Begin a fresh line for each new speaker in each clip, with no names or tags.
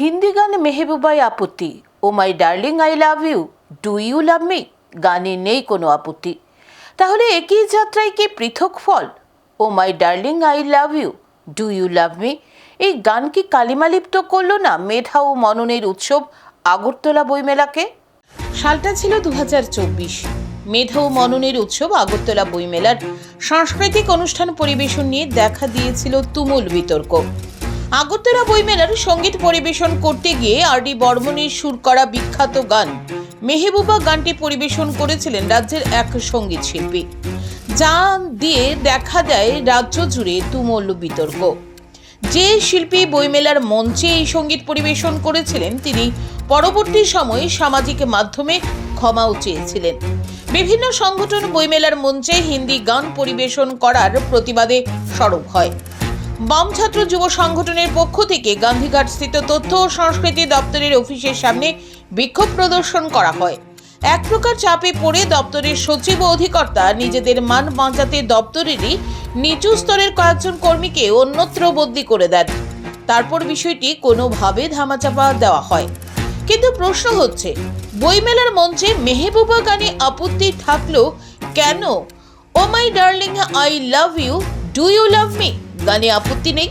হিন্দি গান মেহবুবাই আপত্তি। ও my darling, I love you. Do you love me? গানে নেই কোনো আপত্তি। তাহলে একই যাত্রায় কি পৃথক ফল? ও my darling, I love you. Do you love me? এই গান কি কালিমালিপ্ত করল না মেধা ও মননের উৎসব আগরতলা বইমেলাকে? সালটা ছিল দু মেধা ও মননের উৎসব আগরতলা বইমেলার সাংস্কৃতিক অনুষ্ঠান পরিবেশন নিয়ে দেখা দিয়েছিল তুমুল বিতর্ক। আগরতলা বইমেলার সংগীত পরিবেশন করতে গিয়ে আর ডি বর্মনের সুর করা বিখ্যাত গান। মেহবুবা গানটি পরিবেশন করেছিলেন রাজ্যের এক সংগীত শিল্পী। যা দিয়ে দেখা দেয় রাজ্য জুড়ে তুমুল বিতর্ক। যে শিল্পী বইমেলার মঞ্চে এই সংগীত পরিবেশন করেছিলেন, তিনি পরবর্তী সময়ে সামাজিক মাধ্যমে ক্ষমাও চেয়েছিলেন। বিভিন্ন সংগঠন বইমেলার মঞ্চে হিন্দি গান পরিবেশন করার প্রতিবাদে সরব হয়। বাম ছাত্র যুব সংগঠনের পক্ষ থেকে গান্ধীঘাট স্থিত তথ্য ও সংস্কৃতি দপ্তরের অফিসের সামনে বিক্ষোভ প্রদর্শন করা হয়। এক প্রকার চাপে পড়ে দপ্তরের সচিব ও অধিকর্তা নিজেদের মান বাঁচাতে দপ্তরেরই নিচু স্তরের কয়েকজন কর্মীকে অন্যত্র বদলি করে দেন। তারপর বিষয়টি কোনোভাবে ধামাচাপা দেওয়া হয়। কিন্তু প্রশ্ন হচ্ছে, বইমেলার মঞ্চে মেহবুবা গানে আপত্তি থাকল কেন? ও my darling, I love you, do you love me? গানে আপত্তি নেই।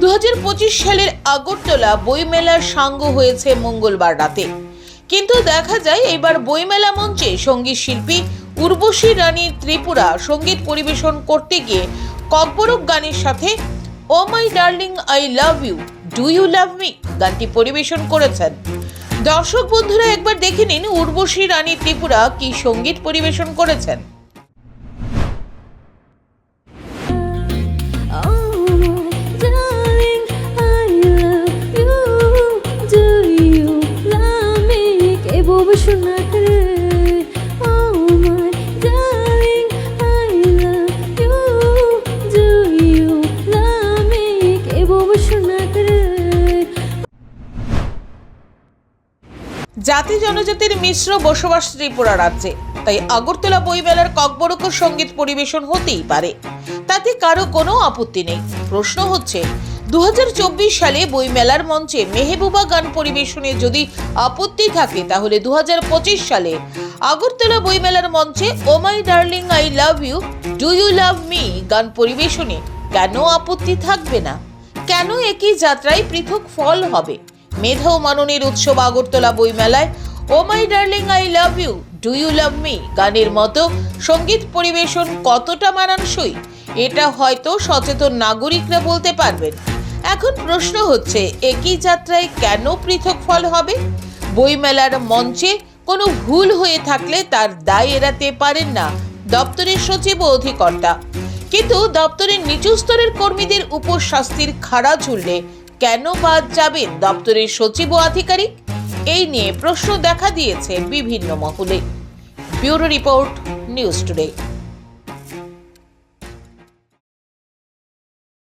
দু হাজার পঁচিশ সালের আগরতলা বইমেলার সাঙ্গ হয়েছে মঙ্গলবার রাতে। কিন্তু দেখা যায়, এবার বইমেলা মঞ্চে সংগীত শিল্পী উর্বশী রানী ত্রিপুরা সংগীত পরিবেশন করতে গিয়ে ককবরক গানের সাথে, ও my darling, I love you, do you love me? গানটি পরিবেশন করেছেন। দর্শক বন্ধুরা, একবার দেখে নিন উর্বশী রানী ত্রিপুরা কি সংগীত পরিবেশন করেছেন। জাতি জনজাতির মিশ্র বসবাস ত্রিপুরা রাজ্যে। তাই আগরতলা বইমেলার ককবরক সংগীত পরিবেশন হতেই পারে। তাতে কারও কোনো আপত্তি নেই। প্রশ্ন হচ্ছে দু হাজার চব্বিশ সালে বইমেলার মঞ্চে মেহবুবা গান পরিবেশনে যদি আপত্তি থাকে, তাহলে দু হাজার পঁচিশ সালে আগরতলা বইমেলার মঞ্চে, ও my darling, I love you, do you love me? গান পরিবেশনে কেন আপত্তি থাকবে না? কেন একই যাত্রায় পৃথক ফল হবে? মেধা ও মাননের উৎসব আগরতলা বইমেলায়, ও my darling, I love you, do you love me? গানের মতো সংগীত পরিবেশন কতটা মানানসই, এটা হয়তো সচেতন নাগরিকরা বলতে পারবেন। এখন প্রশ্ন হচ্ছে, একই যাত্রায় কেন পৃথক ফল হবে? বইমেলার মঞ্চে কোনো ভুল হয়ে থাকলে তার দায় এড়াতে পারেন না দপ্তরের সচিব ও অধিকর্তা। কিন্তু দপ্তরের নিচু স্তরের কর্মীদের উপর শাস্তির খাড়া ঝুললে কেন বাদ যাবেন দপ্তরের সচিব ও আধিকারিক? এই নিয়ে প্রশ্ন দেখা দিয়েছে বিভিন্ন মহলে। Bureau report, news today.